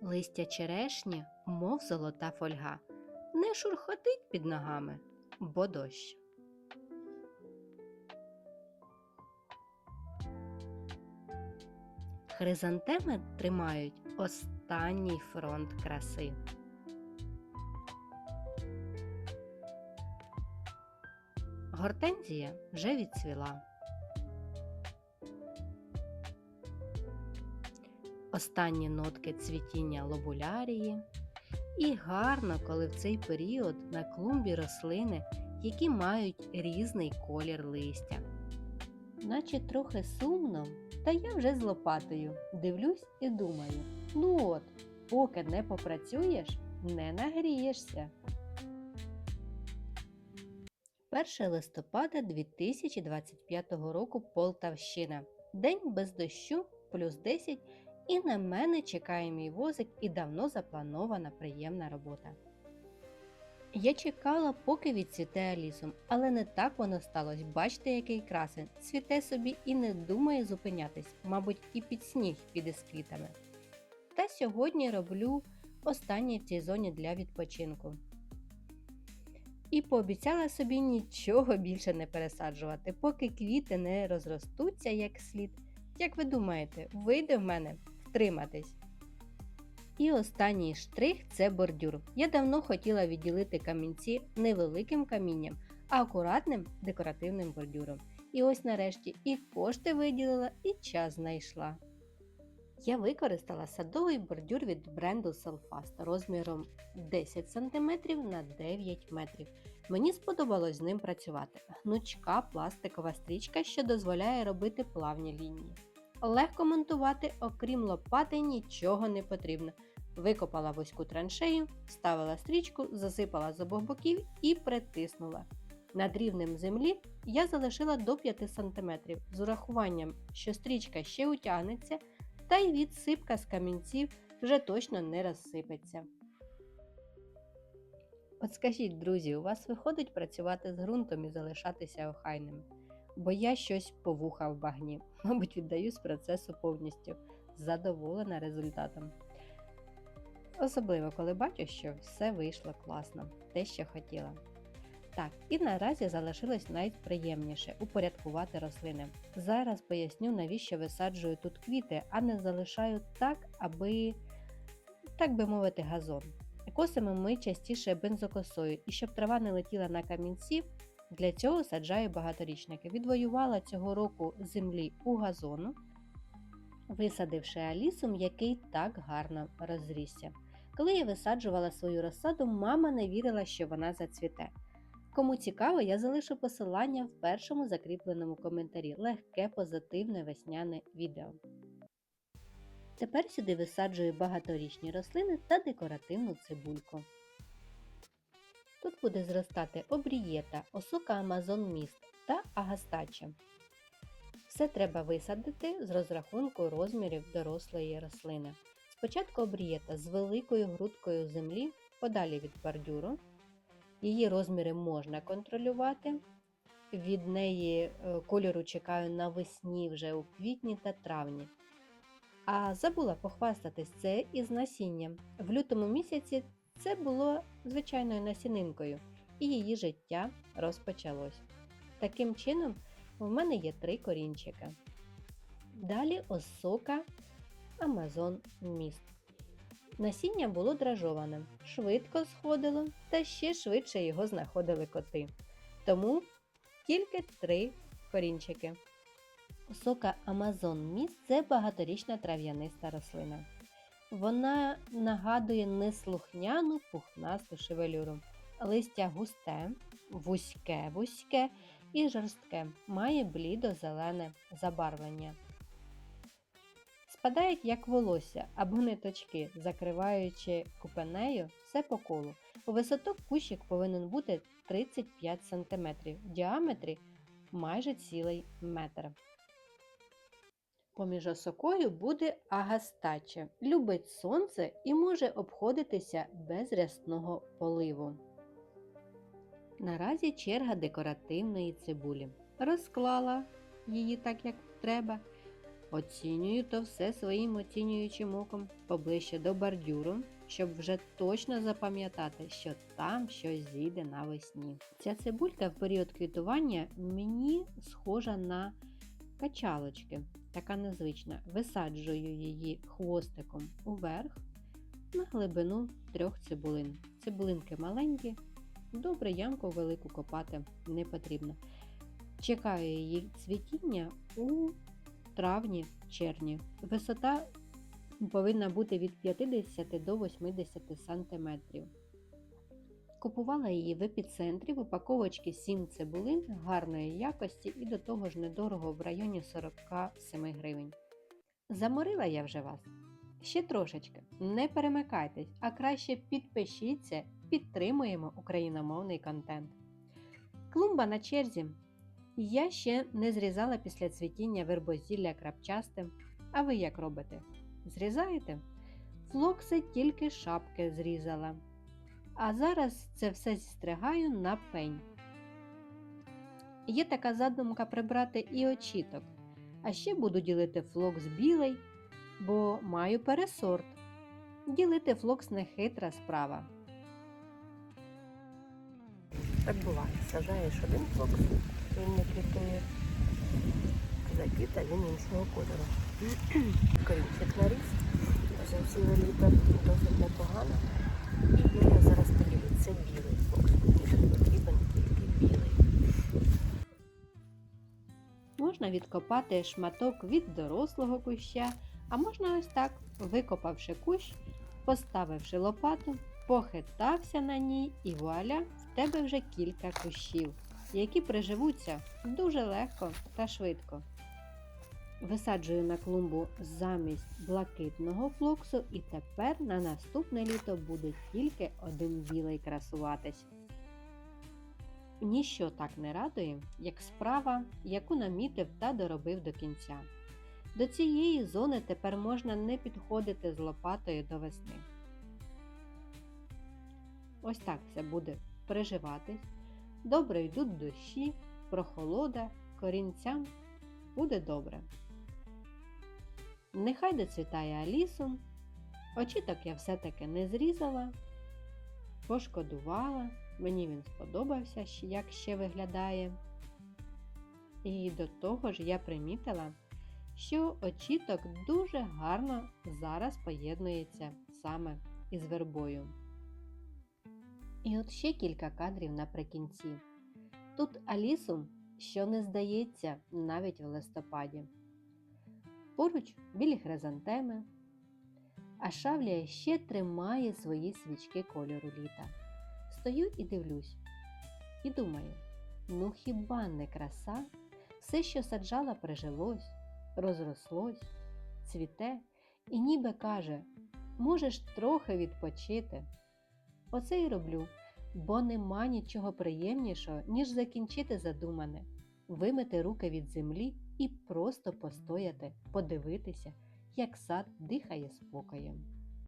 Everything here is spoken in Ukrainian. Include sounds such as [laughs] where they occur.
Листя черешні, мов золота фольга, не шурхотить під ногами, бо дощ. Хризантеми тримають останній фронт краси. Гортензія вже відцвіла. Останні нотки цвітіння лобулярії. І гарно, коли в цей період на клумбі рослини, які мають різний колір листя. Наче трохи сумно, та я вже з лопатою дивлюсь і думаю: ну от, поки не попрацюєш, не нагрієшся. 1 листопада 2025 року Полтавщина. День без дощу, плюс 10, і на мене чекає мій возик і давно запланована приємна робота. Я чекала, поки відцвіте алісом, але не так воно сталося. Бачите, який красень. Цвіте собі і не думає зупинятись, мабуть, і під сніг піде з квітами. Та сьогодні роблю останнє в цій зоні для відпочинку. І пообіцяла собі нічого більше не пересаджувати, поки квіти не розростуться як слід. Як ви думаєте, вийде в мене втриматись? І останній штрих це бордюр. Я давно хотіла відділити камінці не великим камінням, а акуратним декоративним бордюром. І ось нарешті і кошти виділила, і час знайшла. Я використала садовий бордюр від бренду Selfast розміром 10 см на 9 метрів. Мені сподобалось з ним працювати. Гнучка пластикова стрічка, що дозволяє робити плавні лінії. Легко монтувати, окрім лопати, нічого не потрібно. Викопала вузьку траншею, вставила стрічку, засипала з обох боків і притиснула. Над рівнем землі я залишила до 5 см з урахуванням, що стрічка ще утягнеться, та й відсипка з камінців вже точно не розсипеться. От скажіть, друзі, у вас виходить працювати з ґрунтом і залишатися охайним? Бо я щось повуха в багні, [laughs] мабуть, віддаюсь процесу повністю, задоволена результатом. Особливо, коли бачу, що все вийшло класно, те, що хотіла. Так, і наразі залишилось найприємніше упорядкувати рослини. Зараз поясню, навіщо висаджую тут квіти, а не залишаю так, аби, так би мовити, газон. Косимо ми частіше бензокосою, і щоб трава не летіла на камінці, для цього саджаю багаторічники. Відвоювала цього року землі у газону, висадивши алісом, який так гарно розрісся. Коли я висаджувала свою розсаду, мама не вірила, що вона зацвіте. Кому цікаво, я залишу посилання в першому закріпленому коментарі. Легке, позитивне весняне відео. Тепер сюди висаджую багаторічні рослини та декоративну цибульку. Тут буде зростати обрієта, осока Амазон міст та агастача. Все треба висадити з розрахунку розмірів дорослої рослини. Спочатку обрієта з великою грудкою землі подалі від бордюру. Її розміри можна контролювати. Від неї е, кольору чекаю навесні вже у квітні та травні. А забула похвастатись це із насінням. В лютому місяці це було звичайною насінинкою, і її життя розпочалось. Таким чином, в мене є три корінчика. Далі осока Амазон міст. Насіння було дражоване, швидко сходило та ще швидше його знаходили коти. Тому тільки три корінчики. Сока Амазон міст це багаторічна трав'яниста рослина. Вона нагадує неслухняну пухнасту шевелюру. Листя густе, вузьке вузьке і жорстке, має блідо-зелене забарвлення. Спадають як волосся або ниточки, закриваючи купенею все по колу. У висоту кущик повинен бути 35 см, в діаметрі майже цілий метр. Поміж осокою буде агастаче. Любить сонце і може обходитися без рясного поливу. Наразі черга декоративної цибулі. Розклала її так, як треба. Оцінюю то все своїм оцінюючим оком поближче до бордюру, щоб вже точно запам'ятати, що там щось зійде навесні. Ця цибулька в період квітування мені схожа на качалочки, така незвична. Висаджую її хвостиком уверх на глибину трьох цибулин. Цибулинки маленькі, добре ямку велику копати не потрібно. Чекаю її цвітіння у травні-червні. Висота повинна бути від 50 до 80 см. Купувала її в епіцентрі в упаковочці 7 цибулин гарної якості і до того ж недорого в районі 47 гривень. Заморила я вже вас. Ще трошечки. Не перемикайтесь, а краще підпишіться, підтримуємо україномовний контент. Клумба на черзі. Я ще не зрізала після цвітіння вербозілля крапчастим. А ви як робите? Зрізаєте? Флокси тільки шапки зрізала. А зараз це все зістригаю на пень. Є така задумка прибрати і очіток. А ще буду ділити флокс білий, бо маю пересорт. Ділити флокс не хитра справа. Так буває. Сажаєш один флокс, він не квітує. Закита він іншого кольору. Корінчик наріс. Ціле літо досить непогано. І я його зараз поділю. Це білий. Можна відкопати шматок від дорослого куща, а можна ось так, викопавши кущ, поставивши лопату, похитався на ній і вуаля, в тебе вже кілька кущів, які приживуться дуже легко та швидко. Висаджую на клумбу замість блакитного флоксу і тепер на наступне літо буде тільки один білий красуватись. Ніщо так не радує, як справа, яку намітив та доробив до кінця. До цієї зони тепер можна не підходити з лопатою до весни. Ось так все буде приживатись. Добре йдуть дощі, прохолода, корінцям буде добре. Нехай доцвітає Алісу. Очіток я все-таки не зрізала, пошкодувала. Мені він сподобався, як ще виглядає. І до того ж я примітила, що очіток дуже гарно зараз поєднується саме із вербою. І от ще кілька кадрів наприкінці. Тут Алісу, що не здається навіть в листопаді. Поруч білі хризантеми, а шавлія ще тримає свої свічки кольору літа. Стою і дивлюсь. І думаю, ну хіба не краса? Все, що саджала, прижилось, розрослось, цвіте і ніби каже, можеш трохи відпочити. Оце й роблю, бо нема нічого приємнішого, ніж закінчити задумане, вимити руки від землі і просто постояти, подивитися, як сад дихає спокоєм.